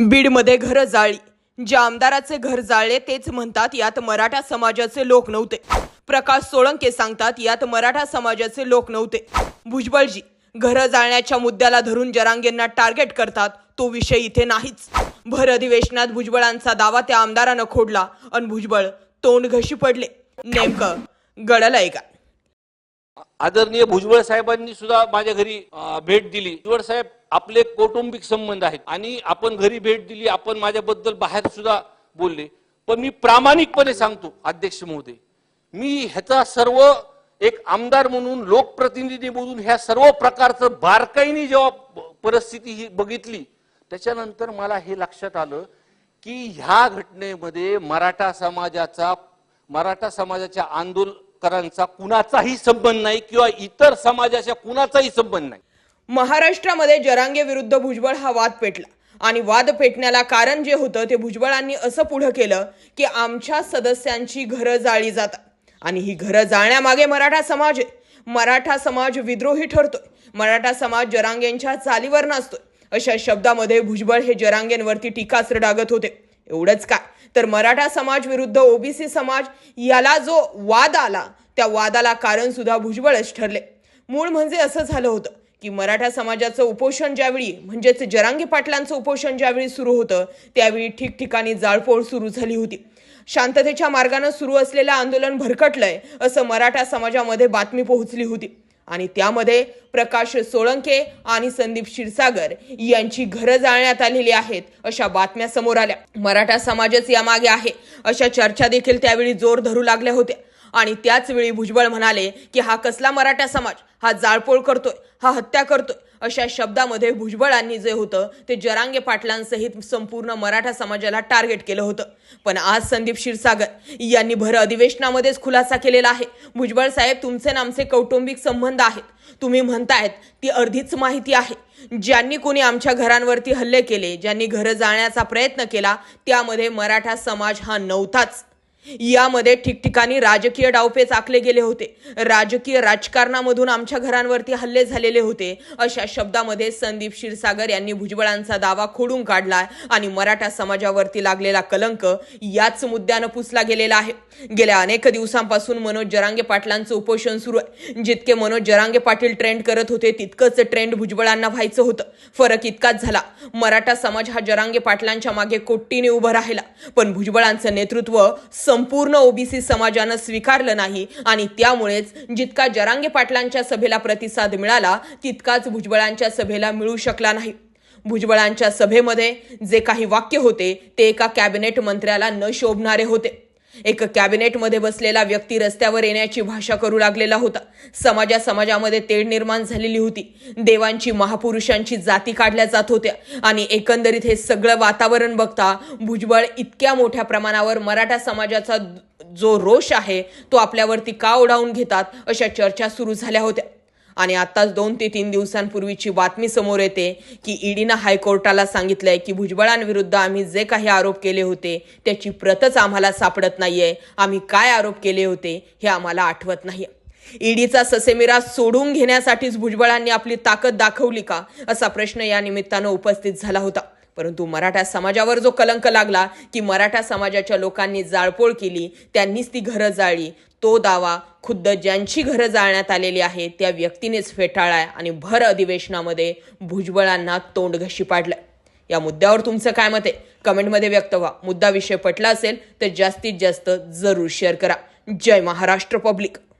बीडमध्ये घर जाळली ज्या आमदाराचे घर जाळले तेच म्हणतात यात मराठा समाजाचे लोक नव्हते. प्रकाश सोळंके सांगतात यात मराठा समाजाचे लोक नव्हते. भुजबळजी घरं जाळण्याच्या मुद्द्याला धरून जरांगेंना टार्गेट करतात तो विषय इथे नाहीच. भर अधिवेशनात भुजबळांचा दावा त्या आमदारानं खोडला आणि भुजबळ तोंड घशी पडले. नेमकं गडलंय का? आदरणीय भुजबळ साहेबांनी सुद्धा माझ्या घरी भेट दिली. भुजबळ साहेब आपले कौटुंबिक संबंध आहेत. आणि आपण घरी भेट दिली आपण माझ्याबद्दल बाहेर सुद्धा बोलले. पण मी प्रामाणिकपणे सांगतो अध्यक्ष महोदय मी ह्याचा सर्व एक आमदार म्हणून लोकप्रतिनिधी म्हणून ह्या सर्व प्रकारचं बारकाईने जेव्हा परिस्थिती ही बघितली त्याच्यानंतर मला हे लक्षात आलं की ह्या घटनेमध्ये मराठा समाजाचा मराठा समाजाच्या आंदोलकरांचा कुणाचाही संबंध नाही किंवा इतर समाजाच्या कुणाचाही संबंध नाही. महाराष्ट्रामध्ये जरांगे विरुद्ध भुजबळ हा वाद पेटला. आणि वाद पेटण्याला कारण जे होतं ते भुजबळांनी असं पुढं केलं की आमच्या सदस्यांची घरं जाळली जातात. आणि ही घरं जाळण्यामागे मराठा समाज आहे. मराठा समाज विद्रोही ठरतोय. मराठा समाज जरांगेंच्या चालीवर नसतोय अशा शब्दामध्ये भुजबळ हे जरांगेंवरती टीकास्त्र डागत होते. एवढंच काय? तर मराठा समाज विरुद्ध ओबीसी समाज याला जो वाद आला त्या वादाला कारण सुद्धा भुजबळच ठरले. मूळ म्हणजे असं झालं होतं. की मराठा समाजाचं उपोषण ज्यावेळी म्हणजेच जरांगे पाटलांचं उपोषण ज्यावेळी सुरू होतं त्यावेळी ठिकठिकाणी जाळपोळ सुरू झाली होती. शांततेच्या मार्गानं सुरू असलेलं आंदोलन भरकटलंय असं मराठा समाजामध्ये बातमी पोहोचली होती. आणि त्यामध्ये प्रकाश सोळंके आणि संदीप क्षीरसागर यांची घरं जाळण्यात आलेली आहेत अशा बातम्या समोर आल्या. मराठा समाजच यामागे आहे अशा चर्चा देखील त्यावेळी जोर धरू लागल्या होत्या. आणि त्याचवेळी भुजबळ म्हणाले की हा कसला मराठा समाज? हा जाळपोळ करतोय हा हत्या करतोय. अशा शब्दामध्ये भुजबळांनी जे होतं ते जरांगे पाटलांसहित संपूर्ण मराठा समाजाला टार्गेट केलं होतं. पण आज संदीप क्षीरसागर यांनी भर अधिवेशनामध्येच खुलासा केलेला आहे. भुजबळ साहेब तुमचे नामचे कौटुंबिक संबंध आहेत. तुम्ही म्हणतायत ती अर्धीच माहिती आहे. ज्यांनी कोणी आमच्या घरांवरती हल्ले केले ज्यांनी घरं जाण्याचा प्रयत्न केला त्यामध्ये मराठा समाज हा नव्हताच. यामध्ये ठिकठिकाणी राजकीय डावपेच आखले गेले होते. राजकीय राजकारणामधून आमच्या घरांवरती हल्ले झालेले होते. अशा शब्दामध्ये संदीप क्षीरसागर यांनी भुजबळांचा दावा खोडून काढला आणि मराठा समाजावरती लागलेला कलंक याच मुद्द्यानं पुसला गेलेला आहे. गेल्या अनेक दिवसांपासून मनोज जरांगे पाटलांचं उपोषण सुरू आहे. जितके मनोज जरांगे पाटील ट्रेंड करत होते तितकंच ट्रेंड भुजबळांना व्हायचं होतं. फरक इतकाच झाला. मराठा समाज हा जरांगे पाटलांच्या मागे कोट्टीने उभं राहिला. पण भुजबळांचं नेतृत्व संपूर्ण ओबीसी समाजानं स्वीकारलं नाही आणि त्यामुळेच जितका जरांगे पाटलांच्या सभेला प्रतिसाद मिळाला तितकाच भुजबळांच्या सभेला मिळू शकला नाही. भुजबळांच्या सभेमध्ये जे काही वाक्य होते ते एका कॅबिनेट मंत्र्याला न शोभणारे होते. एक कॅबिनेटमध्ये बसलेला व्यक्ती रस्त्यावर येण्याची भाषा करू लागलेला होता. समाजा समाजामध्ये तेढ निर्माण झालेली होती. देवांची महापुरुषांची जाती काढल्या जात होत्या. आणि एकंदरीत हे सगळं वातावरण बघता भुजबळ इतक्या मोठ्या प्रमाणावर मराठा समाजाचा जो रोष आहे तो आपल्यावरती का ओढावून घेतात अशा चर्चा सुरू झाल्या होत्या. आणि आताच दोन ते तीन दिवसांपूर्वीची बातमी समोर येते की ईडीनं हायकोर्टाला सांगितलंय की भुजबळांविरुद्ध आम्ही जे काही आरोप केले होते त्याची प्रतच आम्हाला सापडत नाहीये. आम्ही काय आरोप केले होते हे आम्हाला आठवत नाहीये. ईडीचा ससेमिरा सोडून घेण्यासाठीच भुजबळांनी आपली ताकद दाखवली का? असा प्रश्न या निमित्तानं उपस्थित झाला होता. परंतु मराठा समाजावर जो कलंक लागला की मराठा समाजाच्या लोकांनी जाळपोळ केली त्यांनीच ती घरं जाळली. तो दावा खुद्द ज्यांची घरं जाळण्यात आलेली आहे त्या व्यक्तीनेच फेटाळाय आणि भर अधिवेशनामध्ये भुजबळांना तोंड घशी पाडलं या मुद्द्यावर तुमचं काय मत आहे? कमेंटमध्ये व्यक्त व्हा. मुद्दा विषय पटला असेल तर जास्तीत जास्त जरूर शेअर करा. जय महाराष्ट्र पब्लिक.